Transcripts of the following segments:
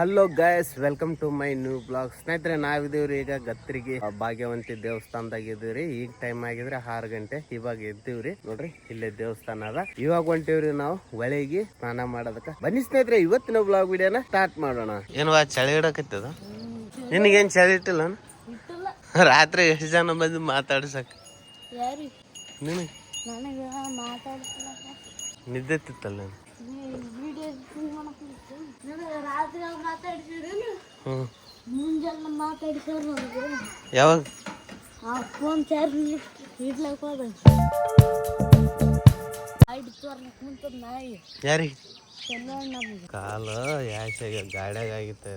Hello guys welcome to my new blog ಸ್ನೇಹಿತರೆ ನಾವಿದೀವ್ರಿ ಈಗ ಗತ್ರಿಗೆ ಭಾಗ್ಯವಂತಿ ದೇವಸ್ಥಾನದಾಗ ಇದೀವ್ರಿ ಈಗ ಟೈಮ್ ಆಗಿದ್ರೆ ಆರು ಗಂಟೆ. ಇವಾಗ ಎದ್ದೀವ್ರಿ. ನೋಡ್ರಿ ಇಲ್ಲೇ ದೇವಸ್ಥಾನ ಅದ. ಇವಾಗ ಹೊಂಟಿವ್ರಿ ನಾವು ಹೊಳೆಗೆ ಸ್ನಾನ ಮಾಡೋದಕ್ಕ. ಬನ್ನಿ ಸ್ನೇಹಿತರೆ ಇವತ್ತಿನ ಬ್ಲಾಗ್ ವಿಡಿಯೋನ ಸ್ಟಾರ್ಟ್ ಮಾಡೋಣ. ಏನು ಚಳಿ ಇಡಕತ್ತದ? ನಿನಗೇನ್ ಚಳಿ ಇಟ್ಟಿಲ್ಲ? ರಾತ್ರಿ ಎಷ್ಟು ಜನ ಬಂದು ಮಾತಾಡ್ಸಕ್? ಯಾರು? ನಿನಗೆ? ನನಗೆ ಯಾವಾಗ? ಫೋನ್ ಚಾರ್ಜ್ ಇಡ್ಲಕ್ಕೆ ಹೋದ ಕಾಲು ಯಾಕೆ ಗಾಡ್ಯಾಗ ಆಗಿತ್ತು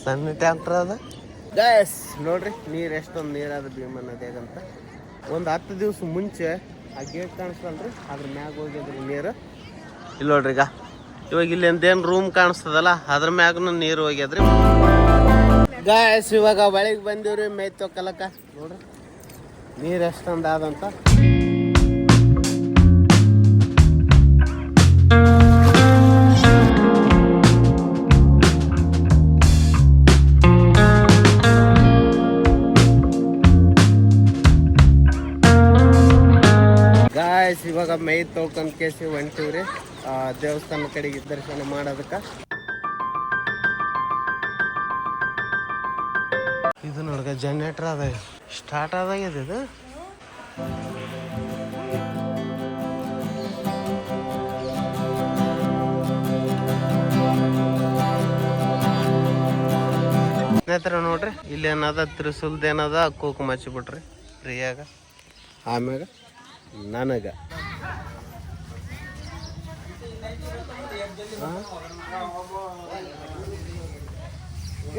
ಸಣ್ಣ ಟ್ಯಾಂಕ್ಟರ್ ಅದ? ನೋಡ್ರಿ, ನೀರು ಎಷ್ಟೊಂದು ನೀರಾದ ಭೀಮಾ ನದಿಯಾಗಂತ ಒಂದು ಹತ್ತು ದಿವಸ ಮುಂಚೆ ಆ ಗೇಟ್ ಕಾಣಿಸ್ತಲ್ರಿ ಅದ್ರ ಮ್ಯಾಗ ಹೋಗಿದ್ರಿ ನೀರು. ಇಲ್ಲ ನೋಡ್ರಿ ಈಗ. ಇವಾಗ ಇಲ್ಲಿ ಒಂದೇನು ರೂಮ್ ಕಾಣಿಸ್ತದಲ್ಲ, ಅದ್ರ ಮ್ಯಾಗನು ನೀರು ಹೋಗ್ಯದ್ರಿ. ಗ್ಯಾಸ್ ಇವಾಗ ಒಳಗೆ ಬಂದಿವ್ರಿ ಮೈ ತೊಕ್ಕಲಕ್ಕ ನೋಡ್ರಿ. ನೀರು ಎಷ್ಟೊಂದು ಆದಂತ. ಗಾಯ್ಸ್ ಇವಾಗ ಮೈ ತೊಳ್ಕೊಂಡ್ ಕೇಸಿ ಹೊಂಟಿವ್ರಿ ಆ, ದೇವಸ್ಥಾನ ಕಡೆಗೆ ದರ್ಶನ ಮಾಡೋದಕ್ಕ. ಇದು ನೋಡ್ಗ ಜನರೇಟರ್ ಅದ. ಸ್ಟಾರ್ಟ್ ಆದಾಗಿದೆ ಇದು? ಸ್ನೇಹಿತರೆ ನೋಡ್ರಿ ಇಲ್ಲಿ ಏನದ ತ್ರಿಸುಲ್ದೇನದ ಕೂಕು ಮಚ್ಚಿಬಿಟ್ರಿ ಫ್ರೀಯಾಗ ಆಮ್ಯಾಗ ನನಗ.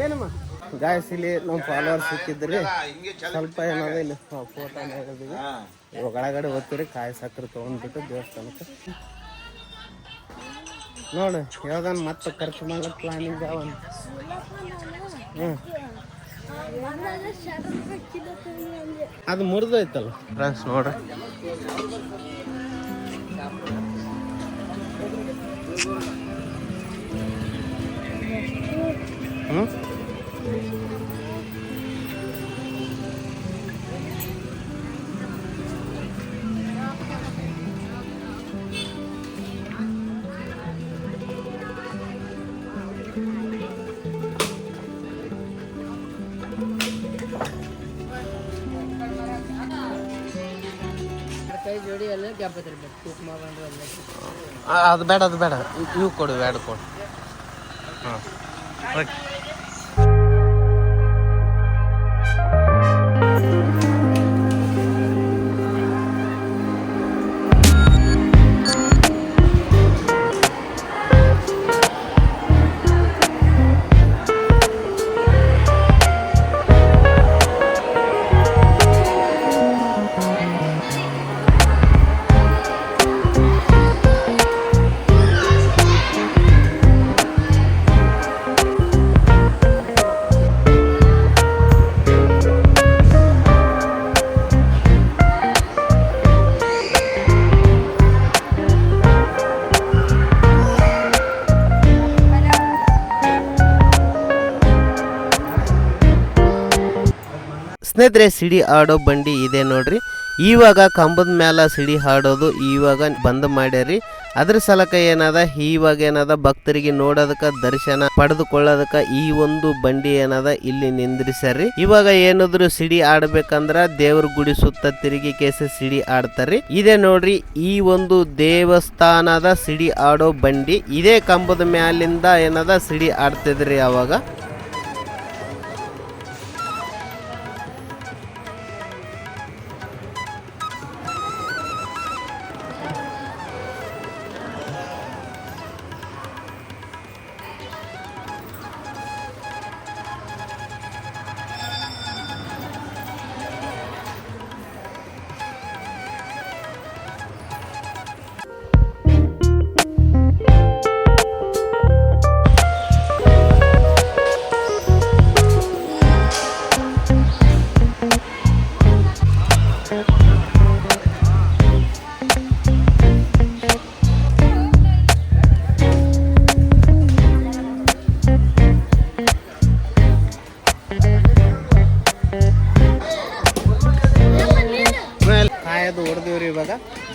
ಏನಮ್ಮ? ಗಾಯಸ್ ಇಲ್ಲಿ ನಮ್ಮ ಫಾಲೋವರ್ ಸಿಕ್ಕಿದ್ರಿ. ಸ್ವಲ್ಪ ಏನದ ಇಲ್ಲಿ ಫೋಟೋ ಇವಾಗ ಒಳಗಡೆ ಹೋಗ್ತೀರಿ ಕಾಯಿ ಸಕ್ಕರೆ ತೊಗೊಂಡ್ಬಿಟ್ಟು ದೇವಸ್ಥಾನಕ್ಕೆ. ನೋಡು ಯಾವ್ದಾನ ಮತ್ತೆ ಖರ್ಚು ಮಾಡೋ ಪ್ಲಾನಿಂಗ್ ಅವನ್ ಹ್ಞೂ ಅದು ಮುರಿದೋಯ್ತಲ್ಲ? ಫ್ರೆಂಡ್ಸ್ ನೋಡ್ರಿ. ಅದು ಬೇಡ ಅದು ಬೇಡ ಇವ್- ಇವು ಕೊಡು ಬೇಡ ಕೊಡು ಹಾಂ ಓಕೆ ಸ್ನೇಹಿತರೆ, ಸಿಡಿ ಆಡೋ ಬಂಡಿ ಇದೆ ನೋಡ್ರಿ. ಇವಾಗ ಕಂಬದ ಮ್ಯಾಲ ಸಿಡಿ ಹಾಡೋದು ಇವಾಗ ಬಂದ್ ಮಾಡ್ಯಾರಿ ಅದ್ರ ಸಲಕ ಏನದ, ಇವಾಗ ಏನದ ಭಕ್ತರಿಗೆ ನೋಡೋದಕ್ಕ, ದರ್ಶನ ಪಡೆದುಕೊಳ್ಳೋದಕ್ಕ ಈ ಒಂದು ಬಂಡಿ ಏನದ ಇಲ್ಲಿ ನಿಂದ್ರಿಸ್ಯಾರಿ ಇವಾಗ ಏನಾದ್ರು ಸಿಡಿ ಆಡ್ಬೇಕಂದ್ರ ದೇವ್ರ ಗುಡಿ ಸುತ್ತ ತಿರುಗಿ ಕೇಸ ಸಿಡಿ ಆಡ್ತಾರ್ರಿ. ಇದೆ ನೋಡ್ರಿ, ಈ ಒಂದು ದೇವಸ್ಥಾನದ ಸಿಡಿ ಆಡೋ ಬಂಡಿ. ಇದೇ ಕಂಬದ ಮ್ಯಾಲಿಂದ ಏನದ ಸಿಡಿ ಆಡ್ತಿದ್ರಿ ಅವಾಗ?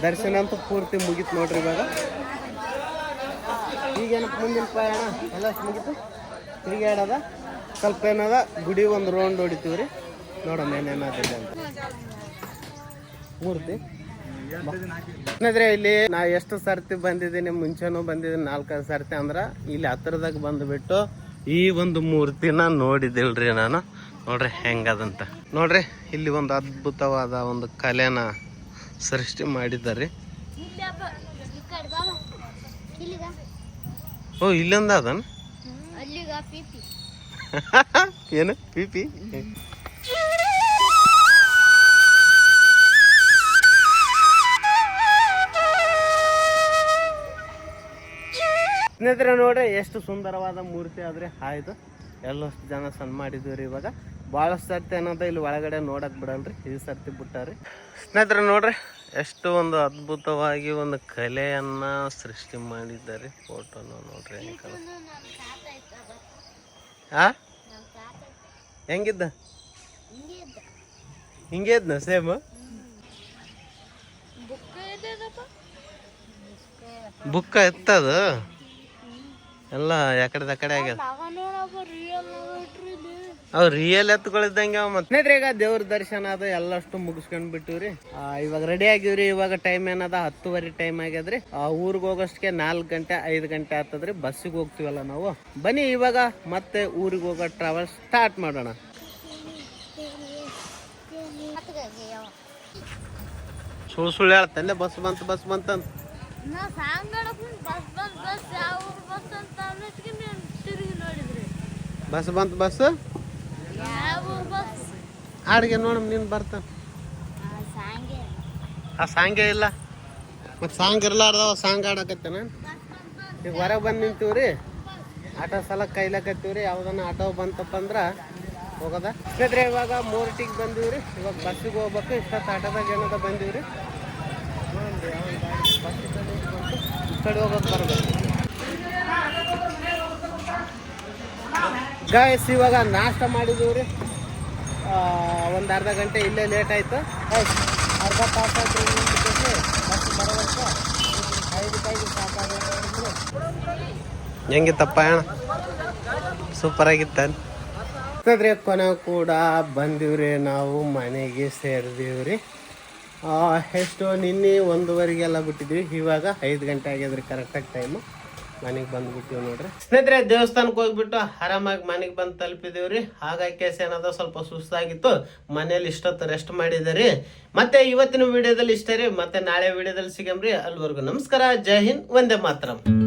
ದರ್ಶನ ಅಂತೂ ಪೂರ್ತಿ ಮುಗಿತು ನೋಡ್ರಿ ಇವಾಗ. ಈಗೇನಪ್ಪ ಮುಂದಿನ ಪ್ರಯಾಣ ಎಲ್ಲ ಮುಗಿತು? ತಿರುಗಾಡದ ಸ್ವಲ್ಪ ಏನದ? ಗುಡಿ ಒಂದು ರೌಂಡ್ ಹೊಡಿತೀವಿ ರೀ ನೋಡಮ್ಮ ಏನೇನಾದಿಲ್ಲ ಅಂತ. ಮೂರ್ತಿ. ಏನಾದ್ರೆ ಇಲ್ಲಿ ನಾ ಎಷ್ಟು ಸರ್ತಿ ಬಂದಿದ್ದೀನಿ, ಮುಂಚೆನೂ ಬಂದಿದ್ದೀನಿ, ನಾಲ್ಕೈದು ಸರ್ತಿ ಅಂದ್ರೆ ಇಲ್ಲಿ ಹತ್ರದಾಗ ಬಂದುಬಿಟ್ಟು ಈ ಒಂದು ಮೂರ್ತಿನ ನೋಡಿದಿಲ್ರಿ ನಾನು. ನೋಡ್ರಿ ಹೆಂಗದಂತ. ನೋಡ್ರಿ, ಇಲ್ಲಿ ಒಂದು ಅದ್ಭುತವಾದ ಒಂದು ಕಲೆನ ಸೃಷ್ಟಿ ಮಾಡಿದ್ದಾರೆ. ಓ, ಇಲ್ಲೊಂದ ಅದನ್? ಪಿಪಿ ಏನು? ಪಿ ಪಿ ಸ್ನೇಹಿತರೆ, ನೋಡ್ರಿ, ಎಷ್ಟು ಸುಂದರವಾದ ಮೂರ್ತಿ ಆದ್ರೆ ಆಯ್ತು ಎಲ್ಲಷ್ಟು ಜನ ಸಣ್ಣ ಮಾಡಿದ್ವಿ ಇವಾಗ. ಭಾಳಷ್ಟು ಸರ್ತಿ ಏನಂತ ಇಲ್ಲಿ ಒಳಗಡೆ ನೋಡಕ್ ಬಿಡಲ್ರಿ ಈ ಸರ್ತಿ ಬಿಟ್ಟಾರಿ. ಸ್ನೇಹಿತರೆ ನೋಡ್ರಿ ಎಷ್ಟು ಒಂದು ಅದ್ಭುತವಾಗಿ ಒಂದು ಕಲೆಯನ್ನ ಸೃಷ್ಟಿ ಮಾಡಿದ್ದಾರೆ ಫೋಟೋನ ನೋಡ್ರಿ ಹೆಂಗ್ ಆ? ಹೆಂಗಿದ್ದ? ಹಿಂಗೆ ಇದ್ನ ಸೇಮ್? ಬುಕ್ಕ ಎತ್ತದ? ಎಲ್ಲ ಯಾಕಡೆ ಕಡೆ ಆಗ್ಯದ. ಅವ್ ರಿಯಲ್ ಎತ್ಕೊಳಿದ್ದಂಗೆ ಅವ ಮತ್ತೆ. ಈಗ ದೇವ್ರ ದರ್ಶನ ಅದು ಎಲ್ಲಷ್ಟು ಮುಗಿಸ್ಕೊಂಡ್ ಬಿಟ್ಟಿವ್ರಿ. ಆ, ಇವಾಗ ರೆಡಿ ಆಗಿವ್ರಿ. ಇವಾಗ ಟೈಮ್ ಏನದ? ಹತ್ತುವರೆ ಟೈಮ್ ಆಗ್ಯದ್ರಿ. ಆ ಊರಿಗೆ ಹೋಗೋಷ್ಟಕ್ಕೆ ನಾಲ್ಕು ಗಂಟೆ ಐದು ಗಂಟೆ ಆಗ್ತದ್ರಿ ಬಸ್ಸಿಗೆ ಹೋಗ್ತಿವಲ್ಲ ನಾವು. ಬನ್ನಿ ಇವಾಗ ಮತ್ತೆ ಊರಿಗೆ ಹೋಗೋ ಟ್ರಾವೆಲ್ ಸ್ಟಾರ್ಟ್ ಮಾಡೋಣ. ಸುಳ್ಳು ಸುಳ್ಳು ಹೇಳ್ತಂದೆ ಬಸ್ ಬಂತ ಬಸ್ ಬಂತಂತ ಸಾಂಗಡಕ್ ಬಸ್ ಬಸ್ ಬಸ್ ಯಾವ ಬಸ್ ಅಂತ ಅನ್ನೋಷ್ಟಿಗೆ ನೀವು ತಿರುಗಿ ನೋಡಿದ್ರಿ ಬಸ್ ಬಂತು ಬಸ್ ಯಾವ ಬಸ್ ಹಾಡಿಗೆ ನೋಡಮ್, ನೀನು ಬರ್ತಾನ. ಆ ಸಾಂಗೇ ಇಲ್ಲ. ಮತ್ತೆ ಸಾಂಗ್ ಇರ್ಲಾರ್ದವ, ಸಾಂಗ್ ಆಡಕತ್ತೇನ ಈಗ ಹೊರಗೆ ಬಂದು ನಿಂತೀವ್ರಿ. ಆಟೋ ಸಲ ಕೈಲಕತ್ತೀವ್ರಿ ಯಾವ್ದನ್ನ ಆಟೋ ಬಂತಪ್ಪ ಅಂದ್ರ ಹೋಗೋದ. ಇವಾಗ ಇವಾಗ ಬಂದೀವಿ ರೀ ಇವಾಗ ಬಸ್ಸಿಗೆ ಹೋಗ್ಬೇಕು, ಇಷ್ಟೊತ್ತು ಆಟೋದಾಗ ಏನದ ಬಂದೀವಿ ರೀ ಈ ಕಡೆ ಹೋಗೋದು ಬರ್ಬೇಕು. ಗಾಯಸ್ ಇವಾಗ ನಾಷ್ಟ ಮಾಡಿದೀವ್ರಿ. ಒಂದು ಅರ್ಧ ಗಂಟೆ ಇಲ್ಲೇ ಲೇಟ್ ಆಯಿತು. ಆಯ್ತು ಅರ್ಧ ತಾಸು ಮತ್ತೆ ನಿಂತ್ಬಿಟ್ಟು ಬಸ್ ಬರೋದಕ್ಕೆ ಐದು ಕೈಗೆ ಸಾಕಾಗಿತ್ತು ಹೆಂಗಿತ್ತಪ್ಪ ಆಗಿತ್ತ? ಸ್ನೇಹಿತರೆ ಕೊನೆ ಕೂಡ ಬಂದಿವ್ರಿ ನಾವು ಮನೆಗೆ ಸೇರಿದೀವ್ರಿ. ಎಷ್ಟು ನಿನ್ನೆ ಒಂದುವರೆಗೆಲ್ಲ ಬಿಟ್ಟಿದ್ವಿ ಇವಾಗ ಐದು ಗಂಟೆ ಆಗ್ಯದ್ರಿ ಕರೆಕ್ಟಾಗಿ ಟೈಮು ಮನೆಗೆ ಬಂದ್ಬಿಟ್ಟಿವಿ ನೋಡ್ರಿ. ಸ್ನೇಹಿತರೆ ದೇವಸ್ಥಾನಕ್ಕೆ ಹೋಗ್ಬಿಟ್ಟು ಆರಾಮಾಗಿ ಮನೆಗೆ ಬಂದು ತಲುಪಿದೀವ್ರಿ. ಹಾಗಾಗಿ ಕೇಸ್ ಏನದ ಸ್ವಲ್ಪ ಸುಸ್ತಾಗಿತ್ತು. ಮನೇಲಿ ಇಷ್ಟೊತ್ತು ರೆಸ್ಟ್ ಮಾಡಿದ್ದಾರೆ ಮತ್ತೆ ಇವತ್ತಿನ ವಿಡಿಯೋದಲ್ಲಿ ಇಷ್ಟೇ ರೀ. ಮತ್ತೆ ನಾಳೆ ವಿಡಿಯೋದಲ್ಲಿ ಸಿಗಮ್ರಿ ಅಲ್ಲಿವರೆಗೂ ನಮಸ್ಕಾರ. ಜೈ ಹಿಂದ್. ಒಂದೇ ಮಾತರಂ.